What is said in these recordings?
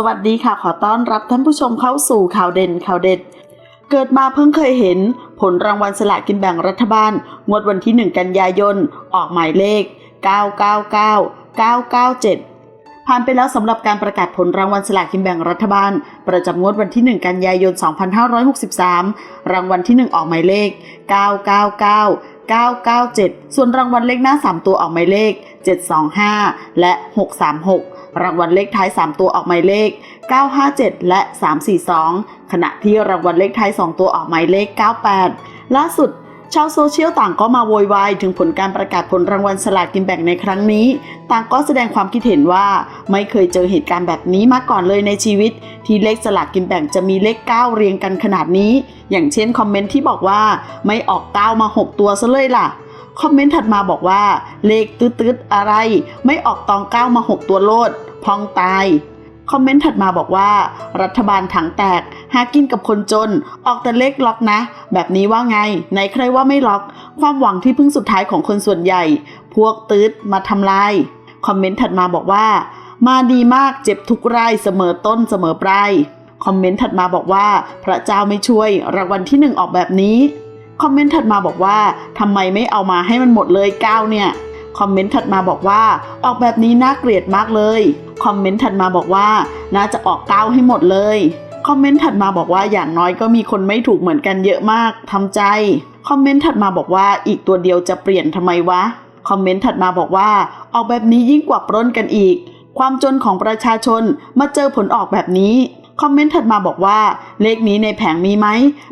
สวัสดีค่ะขอต้อนรับท่านผู้ชมเข้าสู่ข่าวเด่นข่าวเด็ด เกิดมาเพิ่งเคยเห็น ผลรางวัลสลากกินแบ่งรัฐบาล งวดวันที่ 1 กันยายน ออกหมายเลข 999 997ผ่านไปแล้วสำหรับการประกาศผลรางวัลสลากกินแบ่งรัฐบาล ประจำงวดวันที่ 1 กันยายน 2563 รางวัลที่ 1 ออกหมายเลข 999 997 ส่วนรางวัลเลขหน้า 3 ตัวออกหมายเลข 725 และ 636 รางวัลเลขท้าย 3 ตัวออกหมายเลข 957 และ 342 ขณะที่รางวัลเลขท้าย 2 ตัวออกหมายเลข 98 ล่าสุดชาวโซเชียลต่างก็มาโวยวายถึงผลการประกาศผลรางวัลสลากกินแบ่งในครั้งนี้ ต่างก็แสดงความคิดเห็นว่าไม่เคยเจอเหตุการณ์แบบนี้มาก่อนเลยในชีวิต ที่เลขสลากกินแบ่งจะมีเลข 9 เรียงกันขนาดนี้ อย่างเช่นคอมเมนต์ที่บอกว่าไม่ออก 9 มา 6 ตัวซะเลยล่ะ คอมเมนต์ถัดมาบอกว่า เลขตืดๆอะไร ไม่ออกตอง9มา6ตัวโลด พองตาย คอมเมนต์ถัดมาบอกว่า รัฐบาลถังแตก หากินกับคนจน ออกแต่เลขล็อกนะ แบบนี้ว่าไง ไหนใครว่าไม่ล็อก ความหวังที่พึ่งสุดท้ายของคนส่วนใหญ่ พวกตืดมาทำลาย คอมเมนต์ถัดมาบอกว่า มาดีมากเจ็บทุกรายเสมอต้นเสมอปลายคอมเมนต์ถัดมาบอกว่า พระเจ้าไม่ช่วยรางวัลที่หนึ่งออกแบบนี้ คอมเมนต์ถัดมาบอกว่าทำไมไม่เอามาให้มันหมดเลยก้าวเนี่ย คอมเมนต์ถัดมาบอกว่า ออกแบบนี้น่าเกลียดมากเลย คอมเมนต์ถัดมาบอกว่าน่าจะออกก้าวให้หมดเลย คอมเมนต์ถัดมาบอกว่าอย่างน้อยก็มีคนไม่ถูกเหมือนกันเยอะมากทำใจ คอมเมนต์ถัดมาบอกว่าอีกตัวเดียวจะเปลี่ยนทำไมวะ คอมเมนต์ถัดมาบอกว่า ออกแบบนี้ยิ่งกว่าปล้นกันอีก ความจนของประชาชนมาเจอผลออกแบบนี้ คอมเมนต์ถัดมาบอกว่า เลขนี้ในแผงมีไหม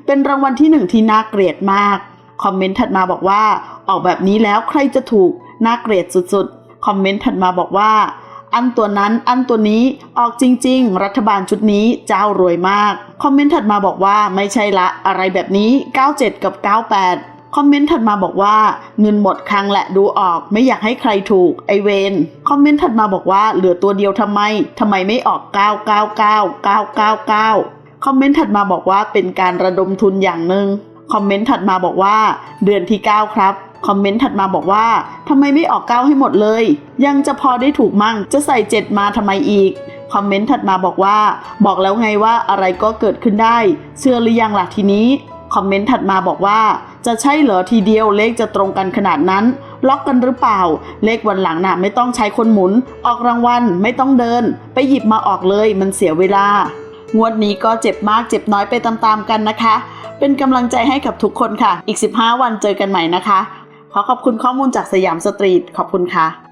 เป็นรางวัลที่หนึ่งที่น่าเกลียดมาก คอมเมนต์ถัดมาบอกว่า ออกแบบนี้แล้วใครจะถูก น่าเกลียดสุดๆ คอมเมนต์ถัดมาบอกว่า อันตัวนั้น อันตัวนี้ ออกจริง ๆ รัฐบาลชุดนี้เจ้ารวยมาก คอมเมนต์ถัดมาบอกว่าไม่ใช่ละ อะไรแบบนี้ 97 กับ 98 คอมเมนต์ถัดมาบอกว่าเงินหมดครั้งแหละดูออก ไม่อยากให้ใครถูกไอเวนคอมเมนต์ถัดมาบอกว่าเหลือตัวเดียวทำไมทำไมไม่ออก 999 999 คอมเมนต์ถัดมาบอกว่าเป็นการระดมทุนอย่างหนึ่งคอมเมนต์ถัดมาบอกว่าเดือนที่ 9 ครับคอมเมนต์ถัดมาบอกว่าทำไมไม่ออก9ให้หมดเลย ยังจะพอได้ถูกมั่งจะใส่7มาทำไมอีกคอมเมนต์ถัดมาบอกว่า บอกแล้วไงว่าอะไรก็เกิดขึ้นได้ เชื่อหรือยังล่ะทีนี้ คอมเมนต์ถัดมาบอกว่า จะใช่เหรอทีเดียวเลขจะตรงกันขนาดนั้น ล็อกกันหรือเปล่า เลขวันหลังน่ะไม่ต้องใช้คนหมุน ออกรางวัลไม่ต้องเดิน ไปหยิบมาออกเลยมันเสียเวลางวดนี้ก็เจ็บมากเจ็บน้อยไปตามๆกันนะคะ เป็นกำลังใจให้กับทุกคนค่ะ อีก 15 วันเจอกันใหม่นะคะ ขอขอบคุณข้อมูลจากสยามสตรีท ขอบคุณค่ะ